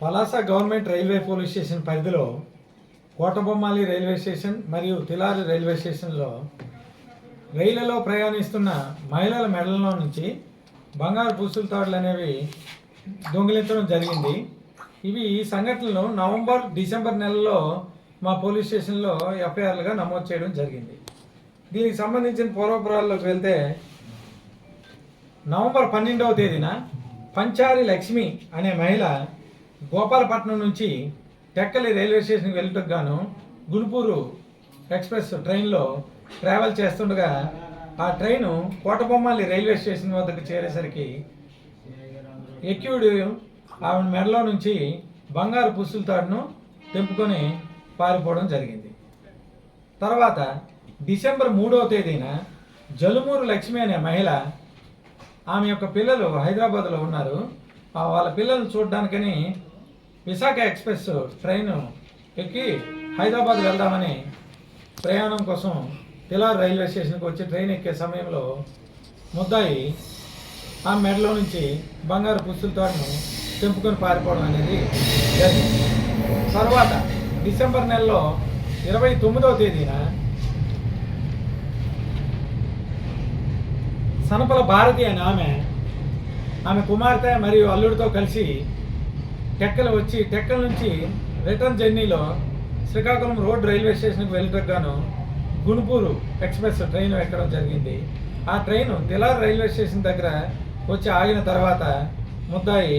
Palasa government railway police station పరిధిలో Kotabommali railway station మరియు తిలారి railway స్టేషన్లో రైళ్ళలో ప్రయాణిస్తున్న మహిళల మెడల్లో నుంచి బంగారు పుస్తుల తాడులు అనేవి దొంగిలించడం జరిగింది. ఇవి ఈ సంఘటనలు నవంబర్ డిసెంబర్ నెలలో మా పోలీస్ స్టేషన్లో ఎఫ్ఐఆర్లుగా నమోదు చేయడం జరిగింది. దీనికి సంబంధించిన పూర్వపురాల్లోకి వెళ్తే నవంబర్ పన్నెండవ తేదీన పంచారి లక్ష్మి అనే మహిళ గోపాలపట్నం నుంచి టెక్కలి రైల్వే స్టేషన్కి వెళ్ళటకు గాను గుంటూరు ఎక్స్ప్రెస్ ట్రైన్లో ట్రావెల్ చేస్తుండగా ఆ ట్రైను కోటబొమ్మాలి రైల్వే స్టేషన్ వద్దకు చేరేసరికి ఎక్యూడు ఆవిడ మెడలో నుంచి బంగారు పుస్తుల తాడును తెంపుకొని పారిపోవడం జరిగింది. తర్వాత డిసెంబర్ మూడవ తేదీన జలుమూరు లక్ష్మి అనే మహిళ ఆమె యొక్క పిల్లలు హైదరాబాద్లో ఉన్నారు. వాళ్ళ పిల్లల్ని చూడడానికని విశాఖ ఎక్స్ప్రెస్ ట్రైన్ ఎక్కి హైదరాబాద్ వెళ్దామని ప్రయాణం కోసం పిలార్ రైల్వే స్టేషన్కి వచ్చి ట్రైన్ ఎక్కే సమయంలో ముద్దాయి ఆ మెడలో నుంచి బంగారు పుస్తులతో తెంపుకొని పారిపోవడం అనేది జరిగింది. తర్వాత డిసెంబర్ నెలలో ఇరవై తొమ్మిదవ తేదీన సనపల భారతి అనే ఆమె ఆమె కుమార్తె మరియు అల్లుడితో కలిసి టెక్కలు వచ్చి టెక్కల నుంచి రిటర్న్ జర్నీలో శ్రీకాకుళం రోడ్ రైల్వే స్టేషన్కి వెళ్ళటగాను గుణపూరు ఎక్స్ప్రెస్ ట్రైన్ ఎక్కడం జరిగింది. ఆ ట్రైన్ తిలార్ రైల్వే స్టేషన్ దగ్గర వచ్చి ఆగిన తర్వాత ముద్దాయి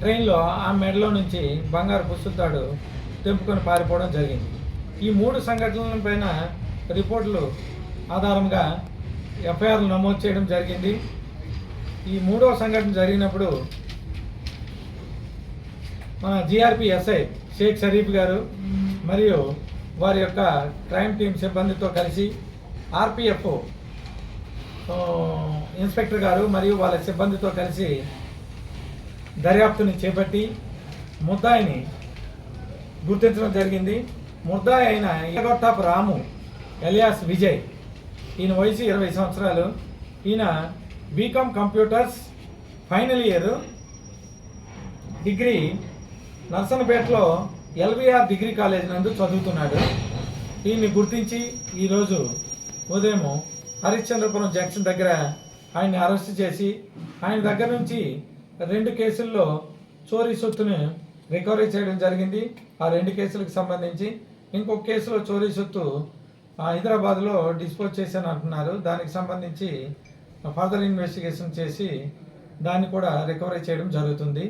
ట్రైన్లో ఆ మెడలో నుంచి బంగారు పుస్తుతాడు తెంపుకొని పారిపోవడం జరిగింది. ఈ మూడు సంఘటనల పైన రిపోర్టులు ఆధారంగా ఎఫ్ఐఆర్లు నమోదు చేయడం జరిగింది. ఈ మూడవ సంఘటన జరిగినప్పుడు మన జిఆర్పి ఎస్ఐ షేక్ షరీఫ్ గారు మరియు వారి యొక్క క్రైమ్ టీమ్ సిబ్బందితో కలిసి ఆర్పిఎఫ్ ఇన్స్పెక్టర్ గారు మరియు వాళ్ళ సిబ్బందితో కలిసి దర్యాప్తుని చేపట్టి ముద్దాయిని గుర్తించడం జరిగింది. ముద్దాయి అయిన ఇలగొట్టాపు రాము ఎలియాస్ విజయ్ ఈయన వయసు ఇరవై సంవత్సరాలు. ఈయన B Com computers final year degree నర్సన్పేటలో LVR degree college నందు చదువుతున్నాడు. ఈయన్ని గుర్తించి ఈరోజు ఉదయం హరిశ్చంద్రపురం జంక్షన్ దగ్గర ఆయన్ని అరెస్ట్ చేసి ఆయన దగ్గర నుంచి రెండు కేసుల్లో చోరీ సొత్తును రికవరీ చేయడం జరిగింది. ఆ రెండు కేసులకు సంబంధించి ఇంకొక కేసులో చోరీ సొత్తు ఆ, హైదరాబాద్లో డిస్పోజ్ చేశాను అంటున్నారు. దానికి సంబంధించి ఫర్దర్ ఇన్వెస్టిగేషన్ చేసి దాన్ని కూడా రికవరీ చేయడం జరుగుతుంది.